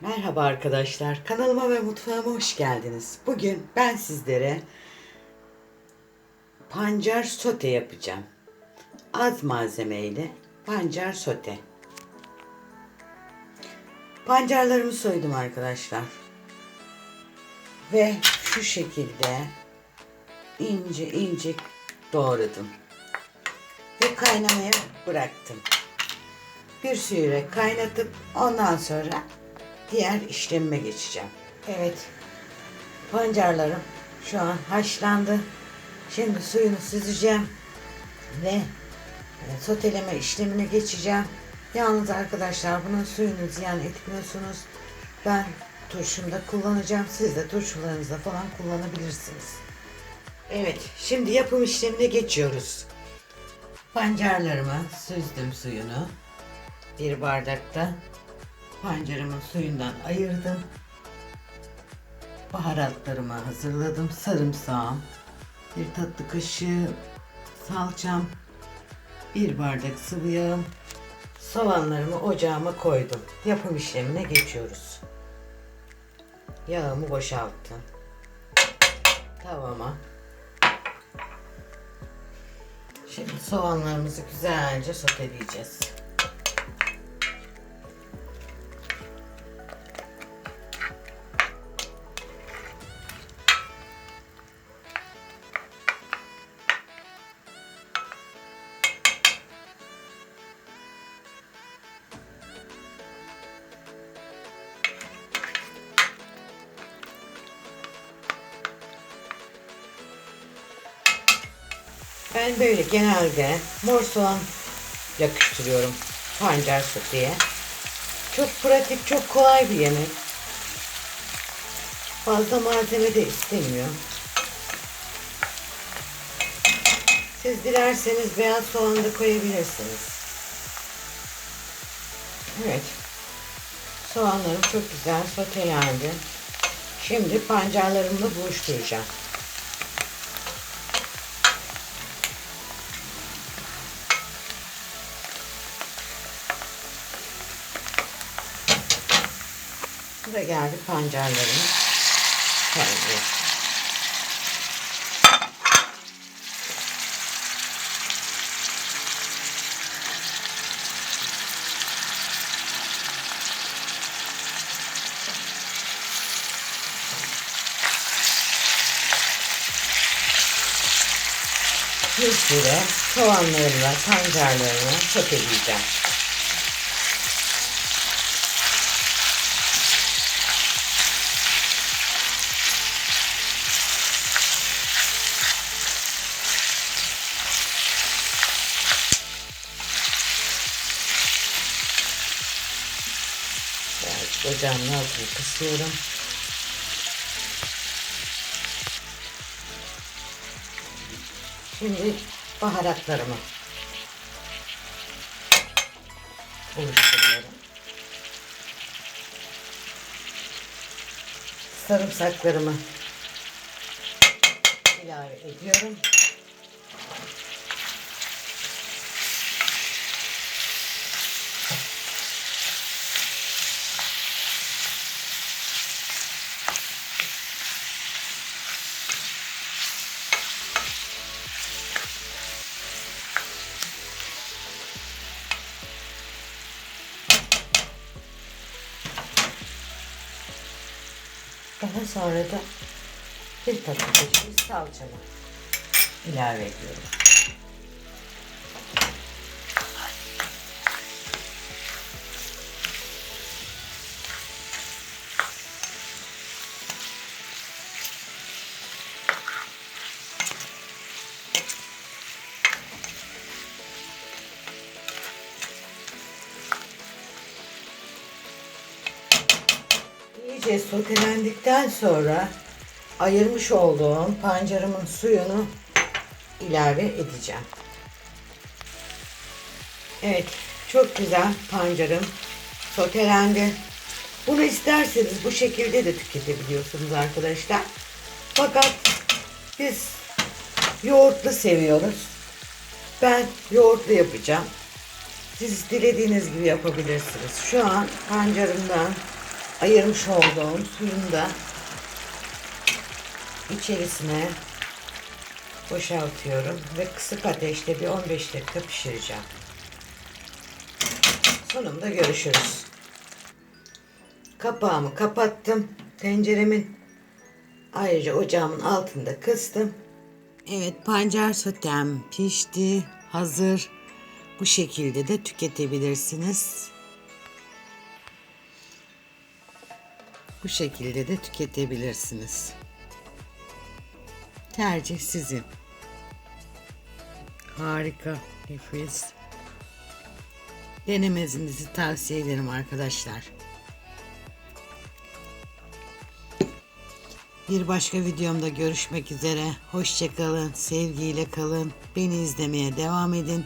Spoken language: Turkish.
Merhaba arkadaşlar. Kanalıma ve mutfağıma hoş geldiniz. Bugün ben sizlere pancar sote yapacağım. Az malzemeyle pancar sote. Pancarlarımı soydum arkadaşlar. Ve şu şekilde ince ince doğradım. Ve kaynamaya bıraktım. Bir süre kaynatıp ondan sonra diğer işlemime geçeceğim. Evet. Pancarlarım şu an haşlandı. Şimdi suyunu süzeceğim ve e, soteleme işlemine geçeceğim. Yalnız arkadaşlar bunun suyunu ziyan etmiyorsunuz. Ben turşumda kullanacağım. Siz de turşularınızda falan kullanabilirsiniz. Evet, şimdi yapım işlemine geçiyoruz. Pancarlarımı süzdüm suyunu. Bir bardakta pancarımın suyundan ayırdım. Baharatlarımı hazırladım. Sarımsağım, bir tatlı kaşığı salçam, bir bardak sıvı yağım, soğanlarımı ocağıma koydum. Yapım işlemine geçiyoruz. Yağımı boşalttım. Tavama. Şimdi soğanlarımızı güzelce soteleyeceğiz. Ben böyle genelde mor soğan yakıştırıyorum pancar soteye. Çok pratik, çok kolay bir yemek. Fazla malzeme de istemiyor. Siz dilerseniz beyaz soğan da koyabilirsiniz. Evet. Soğanlarım çok güzel sotelendi. Şimdi pancarlarımla buluşturacağım. Da geldi pancarlarım. Şöyle. Bir süre soğanlarımla pancarlarımı soteleyeceğim. Ocağın altını kısıyorum. Şimdi baharatlarımı oluşturuyorum. Sarımsaklarımı ilave ediyorum. Daha sonra da bir tatlı kaşığı salçamı ilave ediyorum. İyice sotelendikten sonra ayırmış olduğum pancarımın suyunu ilave edeceğim. Evet, çok güzel pancarım sotelendi. Bunu isterseniz bu şekilde de tüketebiliyorsunuz arkadaşlar. Fakat biz yoğurtlu seviyoruz. Ben yoğurtlu yapacağım. Siz dilediğiniz gibi yapabilirsiniz. Şu an pancarımdan ayırmış olduğum suyunu da içerisine boşaltıyorum ve kısık ateşte bir 15 dakika pişireceğim. Sonunda görüşürüz. Kapağımı kapattım. Tenceremin ayrıca ocağımın altında kıstım. Evet pancar sotem pişti. Hazır. Bu şekilde de tüketebilirsiniz. Bu şekilde de tüketebilirsiniz. Tercih sizin. Harika. Nefis. Denemenizi tavsiye ederim arkadaşlar. Bir başka videomda görüşmek üzere. Hoşçakalın, sevgiyle kalın. Beni izlemeye devam edin.